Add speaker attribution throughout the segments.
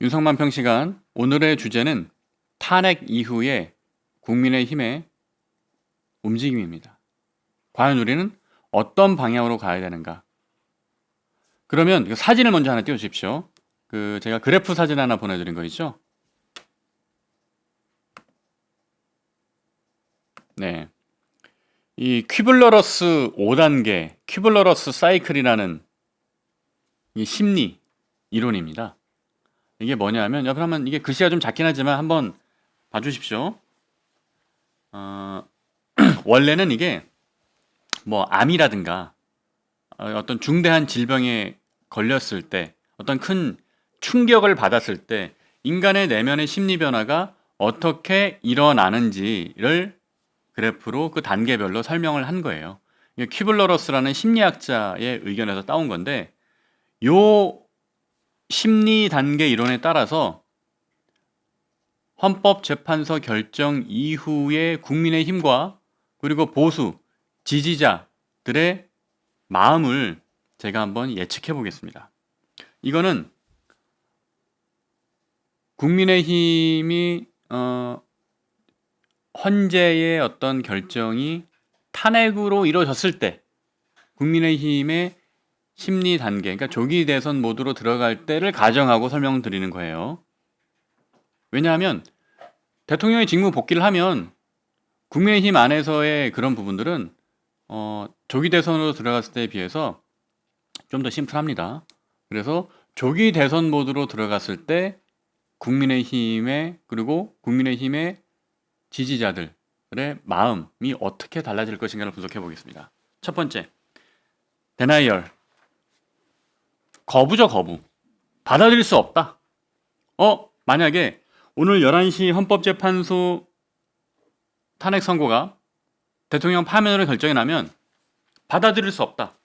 Speaker 1: 윤석만 평시간 오늘의 주제는 탄핵 이후의 국민의힘의 움직임입니다. 과연 우리는 어떤 방향으로 가야 되는가? 그러면 그 사진을 먼저 하나 띄워주십시오. 그 제가 그래프 사진 하나 보내드린 거 있죠? 네. 이 퀴블러러스 5단계, 퀴블러러스 사이클이라는 이 심리 이론입니다. 이게 뭐냐면 옆에 한번 이게 글씨가 좀 작긴 하지만 한번 봐주십시오. 어, 원래는 이게 뭐 암이라든가 어, 어떤 중대한 질병에 걸렸을 때 어떤 큰 충격을 받았을 때 인간의 내면의 심리 변화가 어떻게 일어나는지를 그래프로 그 단계별로 설명을 한 거예요. 이게 퀴블러러스라는 심리학자의 의견에서 따온 건데 요 심리 단계 이론에 따라서 헌법재판소 결정 이후의 국민의 힘과 그리고 보수 지지자들의 마음을 제가 한번 예측해 보겠습니다. 이거는 국민의 힘이 어, 헌재의 어떤 결정이 탄핵으로 이루어졌을 때 국민의 힘의 심리 단계, 그러니까 조기 대선 모드로 들어갈 때를 가정하고 설명드리는 거예요. 왜냐하면 대통령이 직무 복귀를 하면 국민의힘 안에서의 그런 부분들은 어, 조기 대선으로 들어갔을 때에 비해서 좀 더 심플합니다. 그래서 조기 대선 모드로 들어갔을 때 국민의힘의 그리고 국민의힘의 지지자들의 마음이 어떻게 달라질 것인가를 분석해 보겠습니다. 첫 번째, 데나이얼. 거부죠, 거부. 받아들일 수 없다. 어, 만약에 오늘 11시 헌법재판소 탄핵 선고가 대통령 파면으로 결정이 나면 받아들일 수 없다.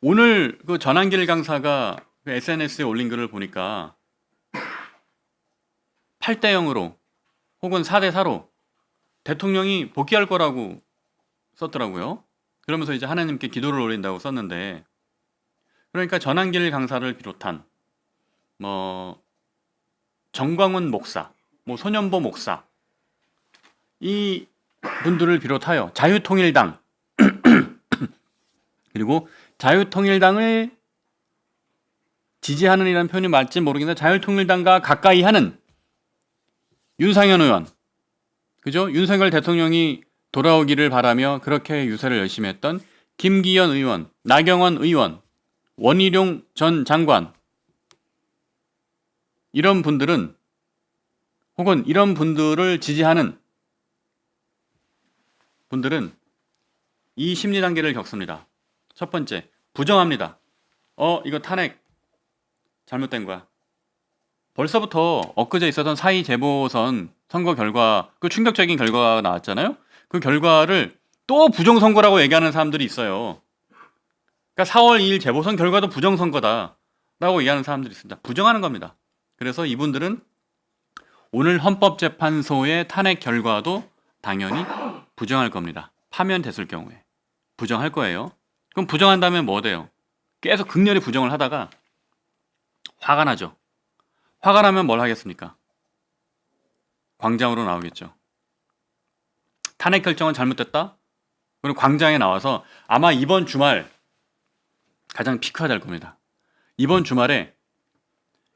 Speaker 1: 오늘 그 전한길 강사가 그 SNS에 올린 글을 보니까 8대 0으로 혹은 4대 4로 대통령이 복귀할 거라고 썼더라고요. 그러면서 이제 하나님께 기도를 올린다고 썼는데 그러니까 전한길 강사를 비롯한 뭐 정광훈 목사, 뭐 손연보 목사 이 분들을 비롯하여 자유통일당 그리고 자유통일당을 지지하는 이라는 표현이 맞지 모르겠는데 자유통일당과 가까이 하는 윤상현 의원 그죠? 윤석열 대통령이 돌아오기를 바라며 그렇게 유세를 열심히 했던 김기현 의원, 나경원 의원, 원희룡 전 장관 이런 분들은 혹은 이런 분들을 지지하는 분들은 이 심리 단계를 겪습니다. 첫 번째, 부정합니다. 어, 이거 탄핵 잘못된 거야. 벌써부터 엊그제 있었던 사이 재보선 선거 결과 그 충격적인 결과가 나왔잖아요. 그 결과를 또 부정 선거라고 얘기하는 사람들이 있어요. 그러니까 4월 2일 재보선 결과도 부정선거다라고 얘기하는 사람들이 있습니다. 부정하는 겁니다. 그래서 이분들은 오늘 헌법재판소의 탄핵 결과도 당연히 부정할 겁니다. 파면됐을 경우에 부정할 거예요. 그럼 부정한다면 뭐 돼요? 계속 극렬히 부정을 하다가 화가 나죠. 화가 나면 뭘 하겠습니까? 광장으로 나오겠죠. 탄핵 결정은 잘못됐다? 그럼 광장에 나와서 아마 이번 주말 가장 피크가 될 겁니다. 이번 주말에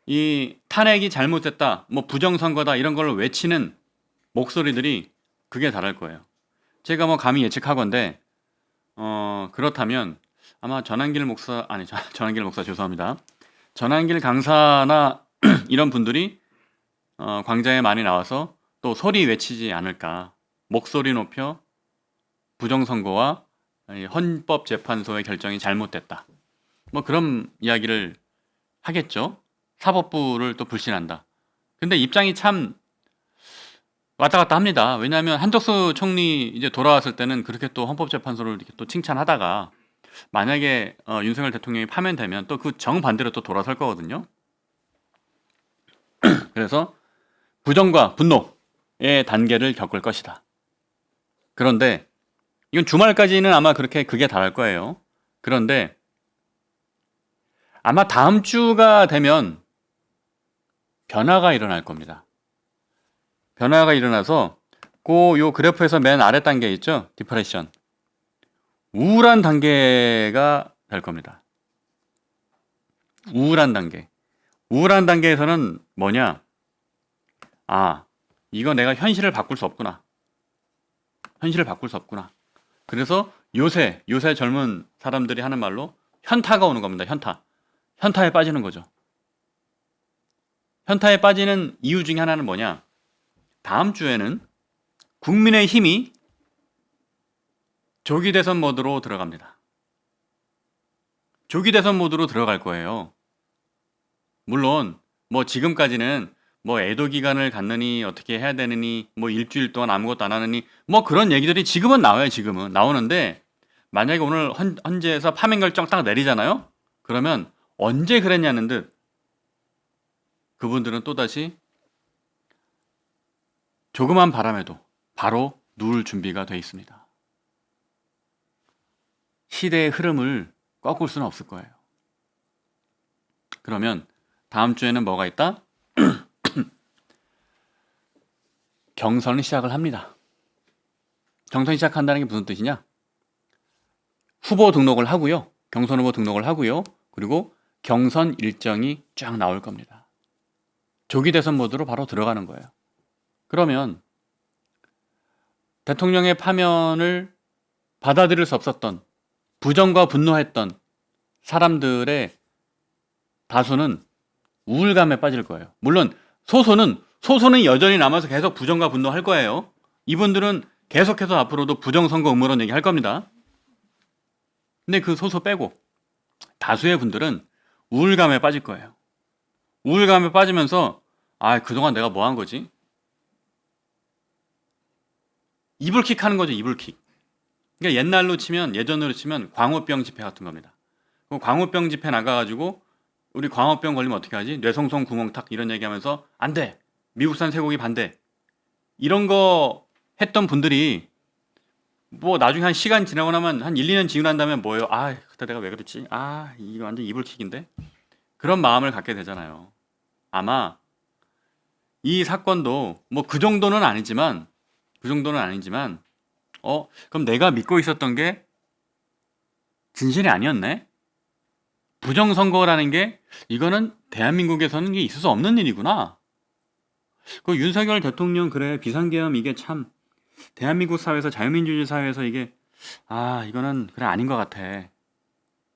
Speaker 1: 이 탄핵이 잘못됐다, 뭐 부정선거다 이런 걸 외치는 목소리들이 그게 달할 거예요. 제가 뭐 감히 예측하건데 어 그렇다면 아마 전한길 목사 아니 전- 전한길 목사 죄송합니다. 전한길 강사나 이런 분들이 어, 광장에 많이 나와서 또 소리 외치지 않을까 목소리 높여 부정선거와 이 헌법재판소의 결정이 잘못됐다. 뭐 그런 이야기를 하겠죠. 사법부를 또 불신한다. 근데 입장이 참 왔다 갔다 합니다. 왜냐하면 한덕수 총리 이제 돌아왔을 때는 그렇게 또 헌법재판소를 이렇게 또 칭찬하다가 만약에 어, 윤석열 대통령이 파면되면 또 그 정반대로 또 돌아설 거거든요. 그래서 부정과 분노의 단계를 겪을 것이다. 그런데 이건 주말까지는 아마 그렇게 그게 달할 거예요. 그런데 아마 다음 주가 되면 변화가 일어날 겁니다. 변화가 일어나서 그요 그래프에서 맨 아래 단계 있죠? 디프레션. 우울한 단계가 될 겁니다. 우울한 단계. 우울한 단계에서는 뭐냐? 아, 이거 내가 현실을 바꿀 수 없구나. 현실을 바꿀 수 없구나. 그래서 요새, 요새 젊은 사람들이 하는 말로 현타가 오는 겁니다. 현타. 현타에 빠지는 거죠. 현타에 빠지는 이유 중에 하나는 뭐냐? 다음 주에는 국민의 힘이 조기 대선 모드로 들어갑니다. 조기 대선 모드로 들어갈 거예요. 물론 뭐 지금까지는 뭐 애도 기간을 갖느니 어떻게 해야 되느니 뭐 일주일 동안 아무것도 안 하느니 뭐 그런 얘기들이 지금은 나와요. 지금은 나오는데 만약에 오늘 헌, 헌재에서 파면 결정 딱 내리잖아요. 그러면 언제 그랬냐는 듯 그분들은 또다시 조그만 바람에도 바로 누울 준비가 돼 있습니다. 시대의 흐름을 꺾을 수는 없을 거예요. 그러면 다음 주에는 뭐가 있다? 경선을 시작을 합니다. 경선 시작한다는 게 무슨 뜻이냐? 후보 등록을 하고요. 경선 후보 등록을 하고요. 그리고 경선 일정이 쫙 나올 겁니다. 조기 대선 모드로 바로 들어가는 거예요. 그러면 대통령의 파면을 받아들일 수 없었던 부정과 분노했던 사람들의 다수는 우울감에 빠질 거예요. 물론 소소는 소소는 여전히 남아서 계속 부정과 분노할 거예요. 이분들은 계속해서 앞으로도 부정 선거 음모론 얘기할 겁니다. 근데 그 소소 빼고 다수의 분들은 우울감에 빠질 거예요. 우울감에 빠지면서 아 그동안 내가 뭐 한 거지? 이불킥 하는 거죠 이불킥. 그러니까 옛날로 치면 예전으로 치면 광우병 집회 같은 겁니다. 그 광우병 집회 나가가지고 우리 광우병 걸리면 어떻게 하지? 뇌성송 구멍탁 이런 얘기하면서 안 돼. 미국산 쇠고기 반대. 이런 거 했던 분들이 뭐 나중에 한 시간 지나고 나면 한 1, 2년 지난 다음에 뭐예요? 아, 그때 내가 왜 그랬지? 아, 이거 완전 이불킥인데. 그런 마음을 갖게 되잖아요. 아마 이 사건도 뭐 그 정도는 아니지만 그 정도는 아니지만 어, 그럼 내가 믿고 있었던 게 진실이 아니었네. 부정선거라는 게 이거는 대한민국에서는 있을 수 없는 일이구나. 그 윤석열 대통령 그래 비상계엄 이게 참 대한민국 사회에서 자유민주주의 사회에서 이게 아 이거는 그래 아닌 것 같아.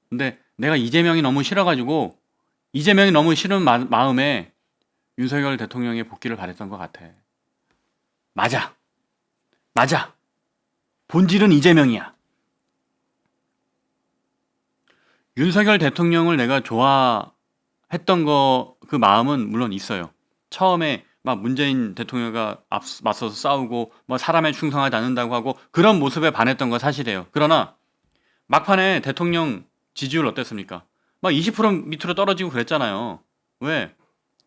Speaker 1: 근데 내가 이재명이 너무 싫어가지고 이재명이 너무 싫은 마, 마음에 윤석열 대통령의 복귀를 바랬던 것 같아. 맞아, 맞아. 본질은 이재명이야. 윤석열 대통령을 내가 좋아했던 거 그 마음은 물론 있어요. 처음에 막 문재인 대통령과 앞, 맞서서 싸우고 뭐 사람에 충성하지 않는다고 하고 그런 모습에 반했던 건 사실이에요. 그러나 막판에 대통령 지지율 어땠습니까? 막 20% 밑으로 떨어지고 그랬잖아요. 왜?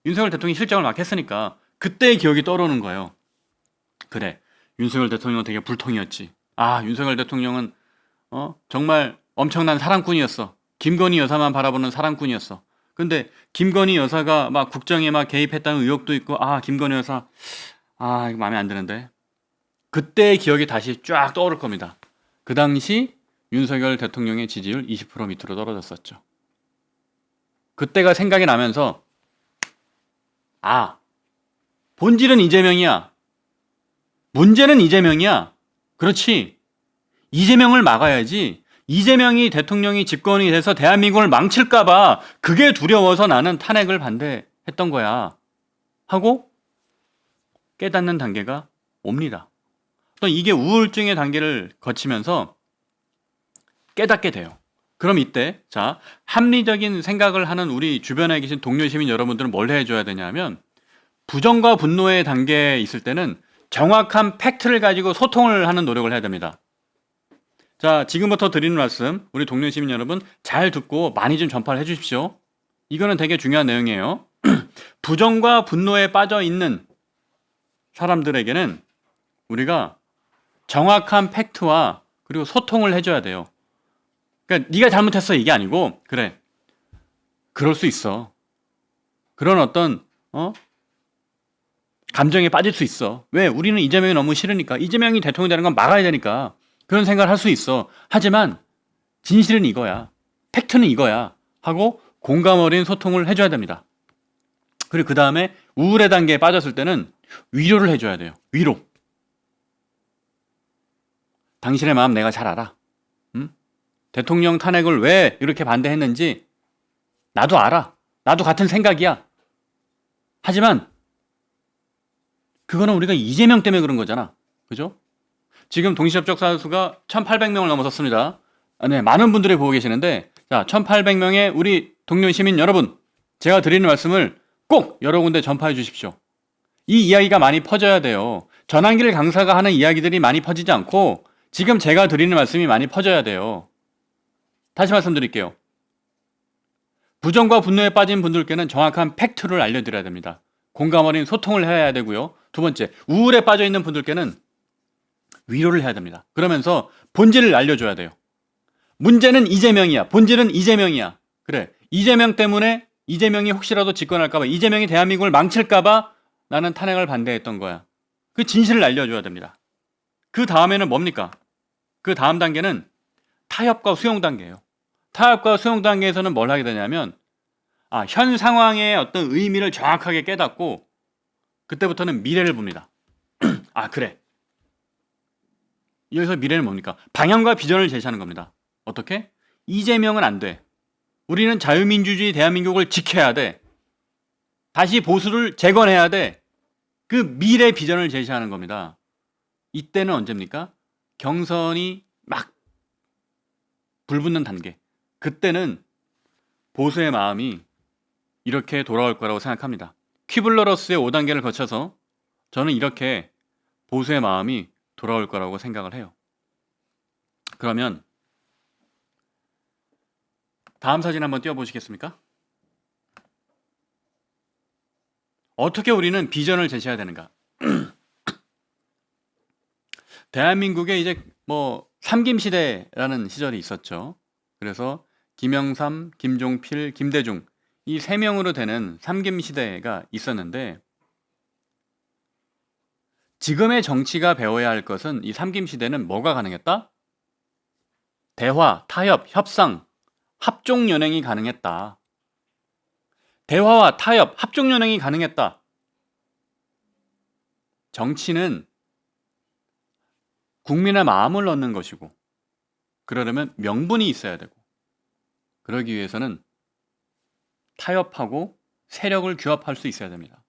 Speaker 1: 윤석열 대통령이 실정을 막 했으니까 그때의 기억이 떠오르는 거예요. 그래. 윤석열 대통령은 되게 불통이었지. 아, 윤석열 대통령은 어? 정말 엄청난 사랑꾼이었어. 김건희 여사만 바라보는 사랑꾼이었어. 근데 김건희 여사가 막 국정에 막 개입했다는 의혹도 있고 아 김건희 여사 아 이거 마음에 안 드는데 그때의 기억이 다시 쫙 떠오를 겁니다. 그 당시 윤석열 대통령의 지지율 20% 밑으로 떨어졌었죠. 그때가 생각이 나면서 아 본질은 이재명이야. 문제는 이재명이야. 그렇지. 이재명을 막아야지. 이재명이 대통령이 집권이 돼서 대한민국을 망칠까봐 그게 두려워서 나는 탄핵을 반대했던 거야. 하고 깨닫는 단계가 옵니다. 또 이게 우울증의 단계를 거치면서 깨닫게 돼요. 그럼 이때 자 합리적인 생각을 하는 우리 주변에 계신 동료 시민 여러분들은 뭘 해줘야 되냐면 부정과 분노의 단계에 있을 때는 정확한 팩트를 가지고 소통을 하는 노력을 해야 됩니다. 자, 지금부터 드리는 말씀, 우리 동료 시민 여러분 잘 듣고 많이 좀 전파를 해 주십시오. 이거는 되게 중요한 내용이에요. 부정과 분노에 빠져 있는 사람들에게는 우리가 정확한 팩트와 그리고 소통을 해줘야 돼요. 그러니까 네가 잘못했어 이게 아니고 그래 그럴 수 있어. 그런 어떤 어 감정에 빠질 수 있어. 왜? 우리는 이재명이 너무 싫으니까. 이재명이 대통령이 되는 건 막아야 되니까. 그런 생각을 할 수 있어. 하지만 진실은 이거야. 팩트는 이거야. 하고 공감 어린 소통을 해줘야 됩니다. 그리고 그 다음에 우울의 단계에 빠졌을 때는 위로를 해줘야 돼요. 위로. 당신의 마음 내가 잘 알아. 응? 대통령 탄핵을 왜 이렇게 반대했는지 나도 알아. 나도 같은 생각이야. 하지만 그거는 우리가 이재명 때문에 그런 거잖아. 그죠? 지금 동시접촉 사수가 1,800명을 넘어섰습니다. 아, 네, 많은 분들이 보고 계시는데, 자, 1,800명의 우리 동료 시민 여러분, 제가 드리는 말씀을 꼭 여러 군데 전파해 주십시오. 이 이야기가 많이 퍼져야 돼요. 전환길 강사가 하는 이야기들이 많이 퍼지지 않고, 지금 제가 드리는 말씀이 많이 퍼져야 돼요. 다시 말씀드릴게요. 부정과 분노에 빠진 분들께는 정확한 팩트를 알려드려야 됩니다. 공감 어린 소통을 해야 되고요. 두 번째, 우울에 빠져 있는 분들께는 위로를 해야 됩니다. 그러면서 본질을 알려줘야 돼요. 문제는 이재명이야. 본질은 이재명이야. 그래. 이재명 때문에 이재명이 혹시라도 집권할까봐, 이재명이 대한민국을 망칠까봐 나는 탄핵을 반대했던 거야. 그 진실을 알려줘야 됩니다. 그 다음에는 뭡니까? 그 다음 단계는 타협과 수용 단계예요. 타협과 수용 단계에서는 뭘 하게 되냐면, 아, 현 상황의 어떤 의미를 정확하게 깨닫고, 그때부터는 미래를 봅니다. 아, 그래. 여기서 미래는 뭡니까? 방향과 비전을 제시하는 겁니다. 어떻게? 이재명은 안 돼. 우리는 자유민주주의 대한민국을 지켜야 돼. 다시 보수를 재건해야 돼. 그 미래 비전을 제시하는 겁니다. 이때는 언제입니까? 경선이 막 불붙는 단계. 그때는 보수의 마음이 이렇게 돌아올 거라고 생각합니다. 퀴블러러스의 5단계를 거쳐서 저는 이렇게 보수의 마음이 돌아올 거라고 생각을 해요. 그러면 다음 사진 한번 띄워보시겠습니까? 어떻게 우리는 비전을 제시해야 되는가? 대한민국에 이제 뭐 삼김 시대라는 시절이 있었죠. 그래서 김영삼, 김종필, 김대중 이 세 명으로 되는 삼김 시대가 있었는데 지금의 정치가 배워야 할 것은 이 삼김 시대는 뭐가 가능했다? 대화, 타협, 협상, 합종 연행이 가능했다. 대화와 타협, 합종 연행이 가능했다. 정치는 국민의 마음을 얻는 것이고 그러려면 명분이 있어야 되고 그러기 위해서는 타협하고 세력을 규합할 수 있어야 됩니다.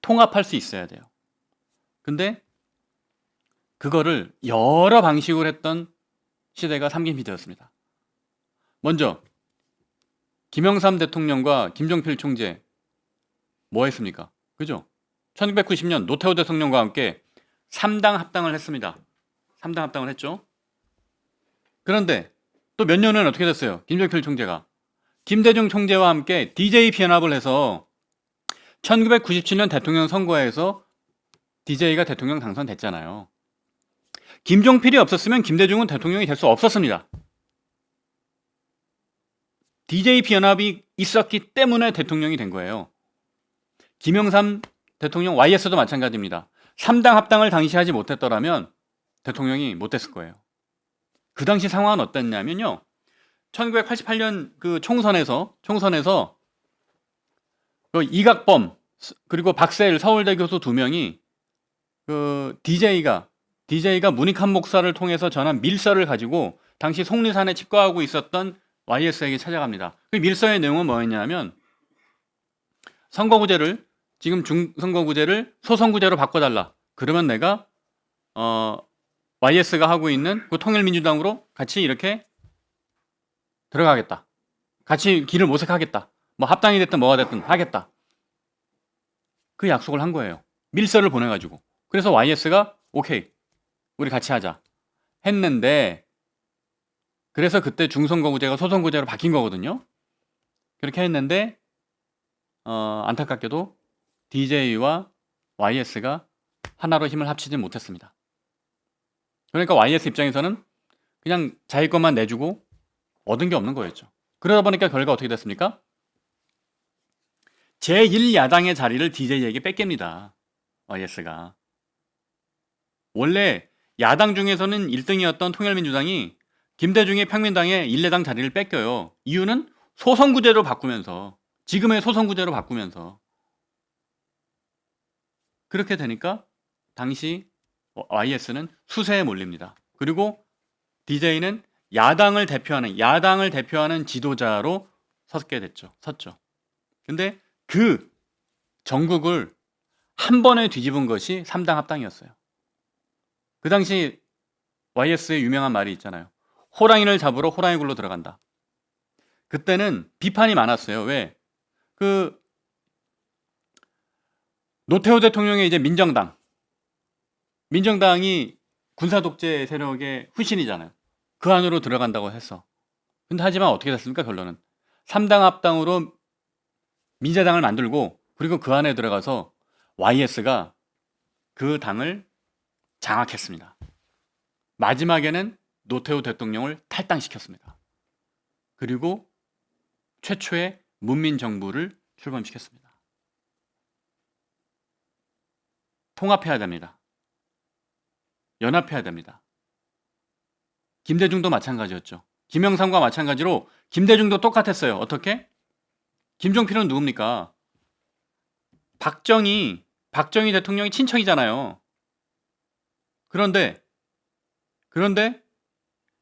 Speaker 1: 통합할 수 있어야 돼요. 근데 그거를 여러 방식으로 했던 시대가 삼김 시대였습니다. 먼저 김영삼 대통령과 김종필 총재 뭐 했습니까? 그죠? 1990년 노태우 대통령과 함께 3당 합당을 했습니다. 3당 합당을 했죠. 그런데 또 몇 년 후에는 어떻게 됐어요? 김종필 총재가 김대중 총재와 함께 DJ 피연합을 해서 1997년 대통령 선거에서 DJ가 대통령 당선됐잖아요. 김종필이 없었으면 김대중은 대통령이 될 수 없었습니다. DJ 비연합이 있었기 때문에 대통령이 된 거예요. 김영삼 대통령 YS도 마찬가지입니다. 3당 합당을 당시 하지 못했더라면 대통령이 못 됐을 거예요. 그 당시 상황은 어땠냐면요. 1988년 그 총선에서 총선에서 그 이각범 그리고 박세일 서울대 교수 두 명이 그 DJ가 DJ가 문익한 목사를 통해서 전한 밀서를 가지고 당시 속리산에 집거하고 있었던 YS에게 찾아갑니다. 그 밀서의 내용은 뭐였냐면 선거구제를 지금 중선거구제를 소선구제로 바꿔달라. 그러면 내가 어 YS가 하고 있는 그 통일민주당으로 같이 이렇게 들어가겠다. 같이 길을 모색하겠다. 뭐 합당이 됐든 뭐가 됐든 하겠다. 그 약속을 한 거예요. 밀서를 보내가지고. 그래서 YS가 오케이 우리 같이 하자 했는데 그래서 그때 중선거구제가 소선구제로 바뀐 거거든요. 그렇게 했는데 어, 안타깝게도 DJ와 YS가 하나로 힘을 합치지 못했습니다. 그러니까 YS 입장에서는 그냥 자기 것만 내주고 얻은 게 없는 거였죠. 그러다 보니까 결과 어떻게 됐습니까? 제1야당의 자리를 DJ에게 뺏깁니다. YS가. 원래 야당 중에서는 1등이었던 통일민주당이 김대중의 평민당에 1, 2당 자리를 뺏겨요. 이유는 소선구제로 바꾸면서 지금의 소선구제로 바꾸면서 그렇게 되니까 당시 YS는 수세에 몰립니다. 그리고 DJ는 야당을 대표하는 야당을 대표하는 지도자로 섰게 됐죠. 섰죠. 근데 그 전국을 한 번에 뒤집은 것이 3당 합당이었어요. 그 당시 YS의 유명한 말이 있잖아요. 호랑이를 잡으러 호랑이 굴로 들어간다. 그때는 비판이 많았어요. 왜? 그 노태우 대통령의 이제 민정당 민정당이 군사 독재 세력의 후신이잖아요. 그 안으로 들어간다고 했어. 근데 하지만 어떻게 됐습니까? 결론은 3당 합당으로 민자당을 만들고 그리고 그 안에 들어가서 YS가 그 당을 장악했습니다. 마지막에는 노태우 대통령을 탈당시켰습니다. 그리고 최초의 문민 정부를 출범시켰습니다. 통합해야 됩니다. 연합해야 됩니다. 김대중도 마찬가지였죠. 김영삼과 마찬가지로 김대중도 똑같았어요. 어떻게? 김종필은 누굽니까? 박정희, 박정희 대통령이 친척이잖아요. 그런데, 그런데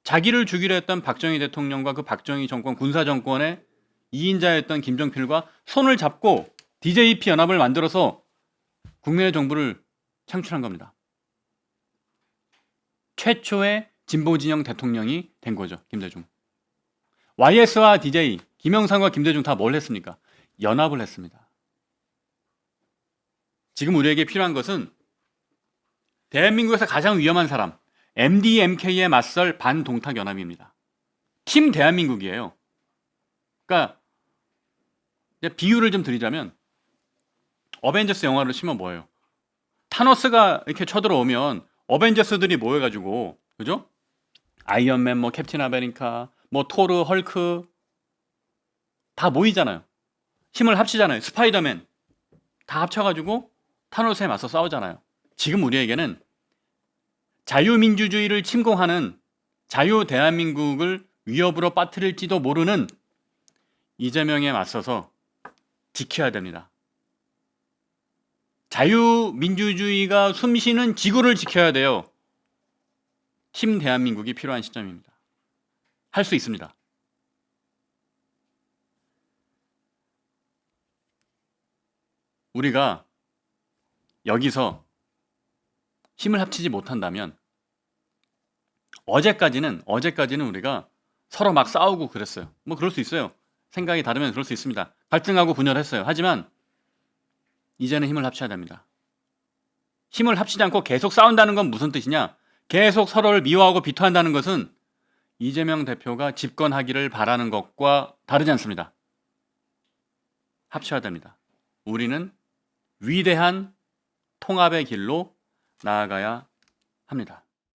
Speaker 1: 자기를 죽이려 했던 박정희 대통령과 그 박정희 정권, 군사 정권의 2인자였던 김종필과 손을 잡고 DJP 연합을 만들어서 국민의 정부를 창출한 겁니다. 최초의 진보 진영 대통령이 된 거죠. 김대중. YS와 DJ, 김영삼과 김대중 다 뭘 했습니까? 연합을 했습니다. 지금 우리에게 필요한 것은 대한민국에서 가장 위험한 사람, MDMK에 맞설 반동탁 연합입니다. 팀 대한민국이에요. 그러니까 비유를 좀 드리자면 어벤져스 영화를 치면 뭐예요? 타노스가 이렇게 쳐들어오면 어벤져스들이 모여가지고 그죠? 아이언맨, 뭐 캡틴 아메리카, 뭐 토르, 헐크 다 모이잖아요. 힘을 합치잖아요. 스파이더맨 다 합쳐가지고 타노스에 맞서 싸우잖아요. 지금 우리에게는 자유민주주의를 침공하는 자유 대한민국을 위협으로 빠뜨릴지도 모르는 이재명에 맞서서 지켜야 됩니다. 자유민주주의가 숨쉬는 지구를 지켜야 돼요. 팀 대한민국이 필요한 시점입니다. 할 수 있습니다. 우리가 여기서 힘을 합치지 못한다면 어제까지는 어제까지는 우리가 서로 막 싸우고 그랬어요. 뭐 그럴 수 있어요. 생각이 다르면 그럴 수 있습니다. 갈등하고 분열했어요. 하지만 이제는 힘을 합쳐야 됩니다. 힘을 합치지 않고 계속 싸운다는 건 무슨 뜻이냐? 계속 서로를 미워하고 비토한다는 것은 이재명 대표가 집권하기를 바라는 것과 다르지 않습니다. 합쳐야 됩니다. 우리는 위대한 통합의 길로 나아가야 합니다.